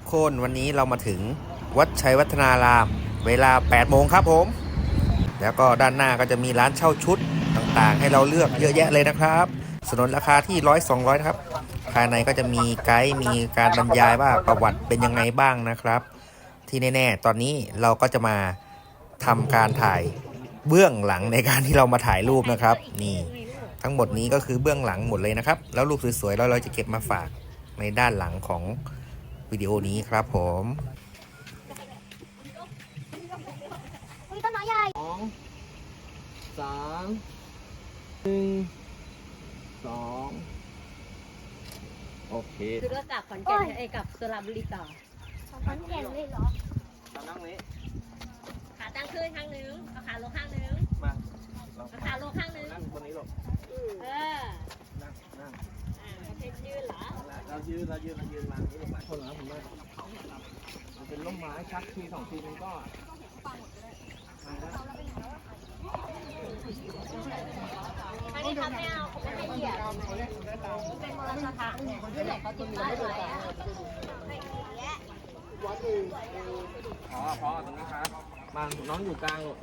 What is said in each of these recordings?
กคนวันนี้เรามาถึงวัดชัยวัฒนาราม เวลา 8 โมงครับผม แล้วก็ด้านหน้าก็จะมีร้านเช่าชุดต่างๆ ให้เราเลือกเยอะแยะเลยนะครับสนนราคาที่ร้อยสองร้อยครับ ภายในก็จะมีไกด์มีการบรรยายว่าประวัติเป็นยังไงบ้างนะครับ ที่แน่ๆ ตอนนี้เราก็จะมาทำการถ่ายเบื้องหลังในการที่เรามาถ่ายรูปนะครับ นี่ ทั้งหมดนี้ก็คือเบื้องหลังหมดเลยนะครับ แล้วรูปสวยๆแล้วเราจะเก็บมาฝากในด้านหลังของ วิดีโอนี้ครับผมอุ้ยต้นไม้ใหญ่สองสามหนึ่งสองโอเคคือก็กลับขอนแก่นเอ้ยกลับสระบุรีต่อของขอนแก่นเลยเหรอตามนั่งนี้ขาตั้งขึ้นข้างนึงเอาขาลงข้างนึงมาเราเอาขาลงข้างนึงนั่งบนนี้หรอกเออนั่งนั่งอ่าเช็คยืน เรายืนเรายืนเรายืนมานี้ลงมาคนละผมว่ามันเป็นร่มไม้ชักทีสองทีมันก็มาแล้วอันนี้ทำไม่เอาเขาไม่ให้เหยียบเป็นมรสถะเนี่ยที่ไหนเขาติดป้ายไว้อะพอพอตรงนี้ครับมางน้องอยู่กลางลูก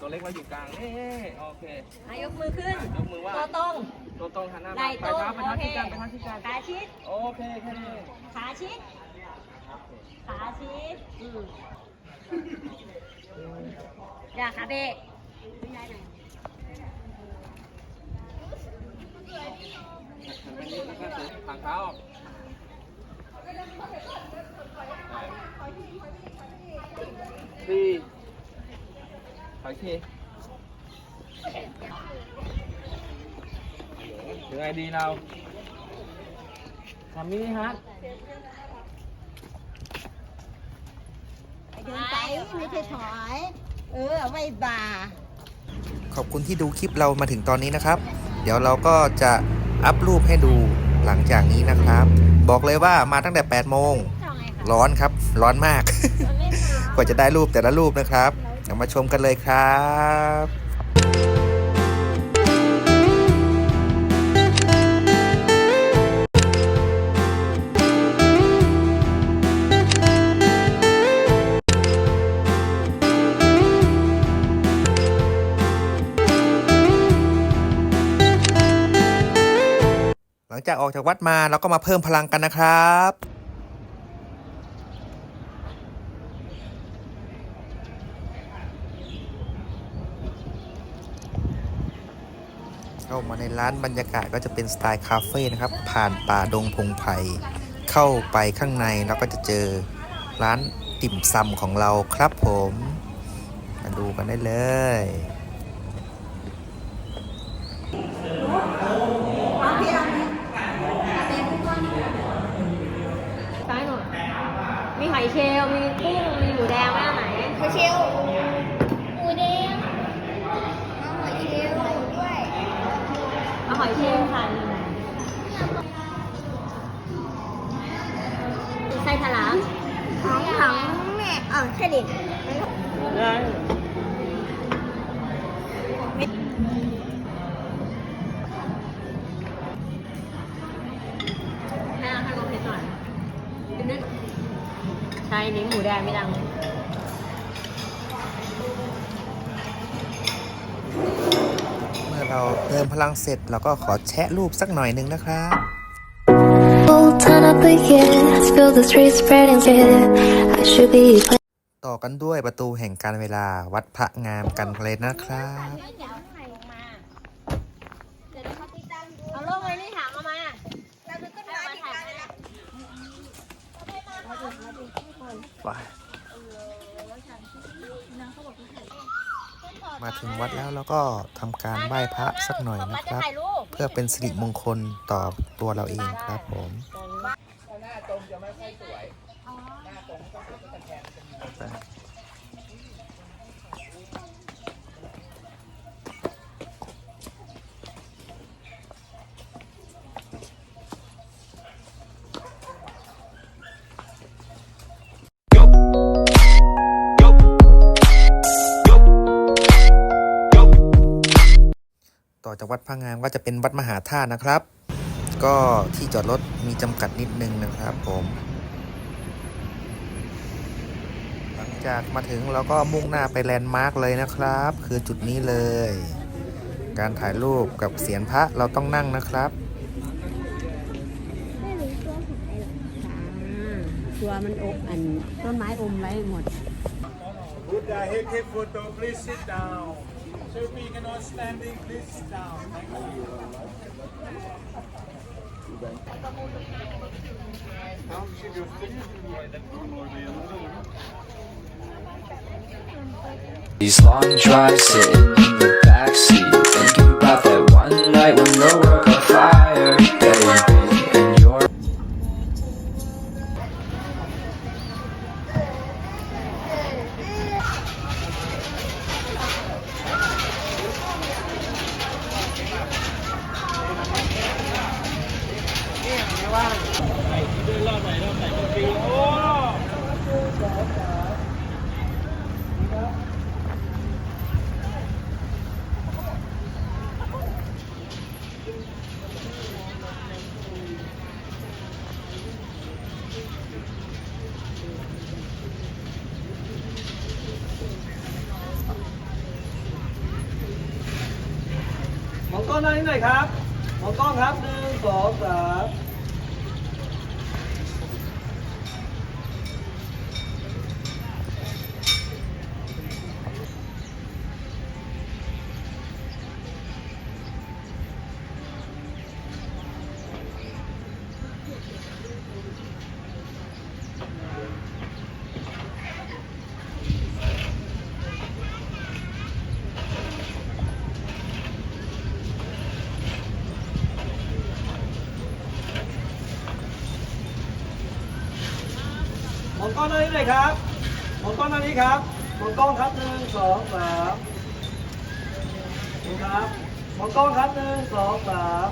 ตัวเล็กเราอยู่กลางเอ๊ะโอเคอะยกมือขึ้นยกมือว่า ตัวตรง ตัวตรงหันหน้าไหล่ไปตรงเท้าไปโอทางเคที่กันไปทางที่กันขาชิด โอเคแค่นี้ขาชิด ขาชิดอืมอย่าขาเบรกหันไปนิดแล้วก็สูงทางเท้าออกสี่ถอยที ยังไงดีเราทำมินิฮัทเดินไปไม่ใช่ถอย เออเอาไว้บ่า ขอบคุณที่ดูคลิปเรามาถึงตอนนี้นะครับ เดี๋ยวเราก็จะอัพรูปให้ดูหลังจากนี้นะครับ บอกเลยว่ามาตั้งแต่ 8 โมง ร้อนครับ ร้อนมาก กว่าจะได้รูปแต่ละรูปนะครับเดี๋ยวมาชมกันเลยครับ ลังจากออกจากวัดมาเราก็มาเพิ่มพลังกันนะครับเข้ามาในร้านบรรยากาศก็จะเป็นสไตล์คาเฟ่นะครับ ผ่านป่าดงพงไผ่เข้าไปข้างในเราก็จะเจอร้านติ่มซำของเราครับผม มาดูกันได้เลย ซ้ายหน่อยมีหอยเชลล์มีกุ้ง มีหมูแดงแม่ไหน หอยเชลล์หมูแดงเอาหอยเชลล์ด้วย เอาหอยเชลล์ค่ะนี่ไส้ทะลัก ของของ แม่เออแค่เด็กให้เอาให้ลงเพชรหน่อยเป็นนึกใช่นิ้งหมูแดงไม่ดังเมื่อเราเติมพลังเสร็จเราก็ขอแชะรูปสักหน่อยหนึงนะครับ Turn up the gas, feel the streets spreading fear. I should be ต่อ กันด้วยประตูแห่งการเวลาวัดพระงามกันเลยนะครับ เอาลงไว้นี่ถามเอามาเราจะขึ้นให้มาเอามาดีถ่ายกันให้นะมาถึงวัดแล้วเราก็ทำการไหว้พระสักหน่อยนะครับถ่ายรูปเพื่อเป็นสิริมงคลต่อตัวเราเองครับผม หน้าตรงจะไม่ค่อยสวย วัดพระงามก็จะเป็นวัดมหาธาตุนะครับ ก็ที่จอดรถมีจำกัดนิดนึงนะครับผมหลังจากมาถึงเราก็มุ่งหน้าไปแลนด์มาร์กเลยนะครับ คือจุดนี้เลย การถ่ายรูปกับเสียนพระเราต้องนั่งนะครับตัวมันอบอันต้นไม้อมไว้หมด Buddha hip hip photo, please sit down. Cannot standing, please sit down. Thank you. These long drives sitting in the backseat Thinking about that one night when the world กล้องหน้านี้หน่อยครับมองกล้องครับหนึ่งสองสาม มองกล้องหน้านี้หน่อยครับมองกล้องหน้านี้ครับมองกล้องครับหนึ่งสองสามดูครับมองกล้องครับหนึ่งสองสาม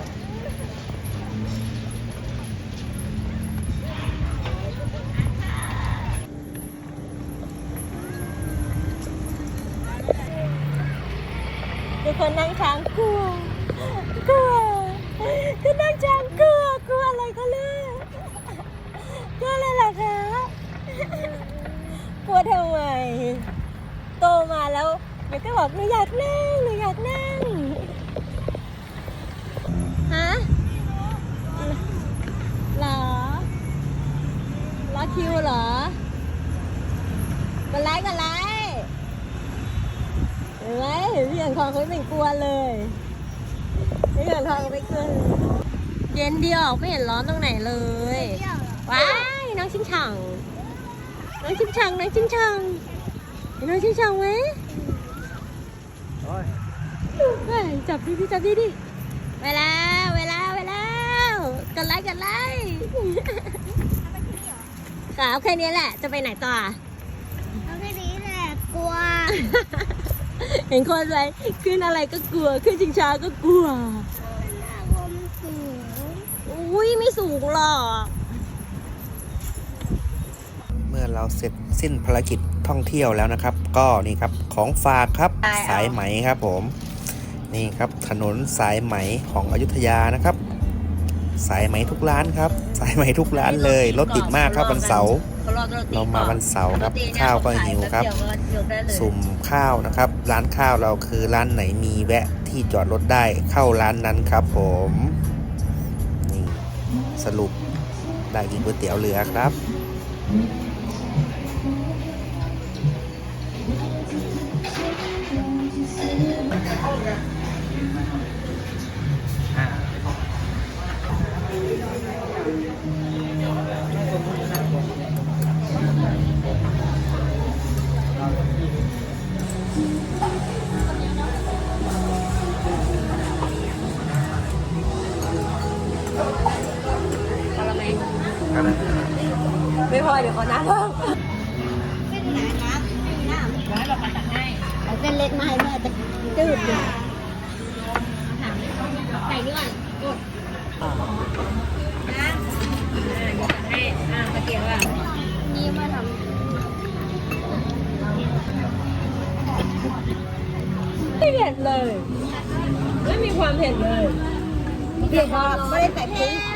เป็นคนนั่งช้างกลัวกลัวก็นั่งช้างกลัวอะไรก็เลยกลัวอะไรล่ะคะ กลัวทำไม โตมาแล้วเดี๋ยวก็บอกหนูอยากนั่งหนูอยากนั่ง ฮะเหรอรอคิวเหรอกันไลค์กันไลค์เห็นไหมเห็นพี่อย่างทองเขาไม่กลัวเลยพี่อย่างทองไม่กลัวเลยเย็นเดียวไม่เห็นร้อนตรงไหนเลย ว้ายน้องชิงช่าง น้องชิงช่างน้องชิงช่างเห็นน้องชิงช่างไหมโอ้ยเฮ้ยจับดิดิจับดิดิไปแล้วไปแล้วไปแล้วกันไลค์กันไลค์ขาวแค่นี้แหละ จะไปไหนต่ออะเอาแค่นี้แหละกลัว เห็นคนไหมขึ้นอะไรก็กลัว ขึ้นชิงช้าก็กลัวกลัวมันสูงอุ้ยไม่สูงหรอก เมื่อเราเสร็จสิ้นภารกิจท่องเที่ยวแล้วนะครับ ก็นี่ครับของฝากครับสายไหมครับผม นี่ครับถนนสายไหมของอยุธยานะครับ สายไหมทุกร้านครับ สายไหมทุกร้านเลยรถติดมากครับวันเสาร์เรามาวันเสาร์ครับข้าวก็หิวครับ สุ่มข้าวนะครับ ร้านข้าวเราคือร้านไหนมีแวะที่จอดรถได้เข้าร้านนั้นครับ ผมนี่สรุปได้กินก๋วยเตี๋ยวเรือครับ เดี๋ยวขอน้ำเป็นไหนนะมีน้ำร้อยเราตัดให้เอาเส้นเล็กมาให้แม่จะจืดอยู่ใส่นี่ก่อนกดนะอ่าเดี๋ยวจะให้อ่าตะเกียบอะนี่มาทไม่เผ็ดเลย ไม่มีความเผ็ดเลยเด็กบอกไม่ได้ใส่พริกเป็นเป็นเหลือง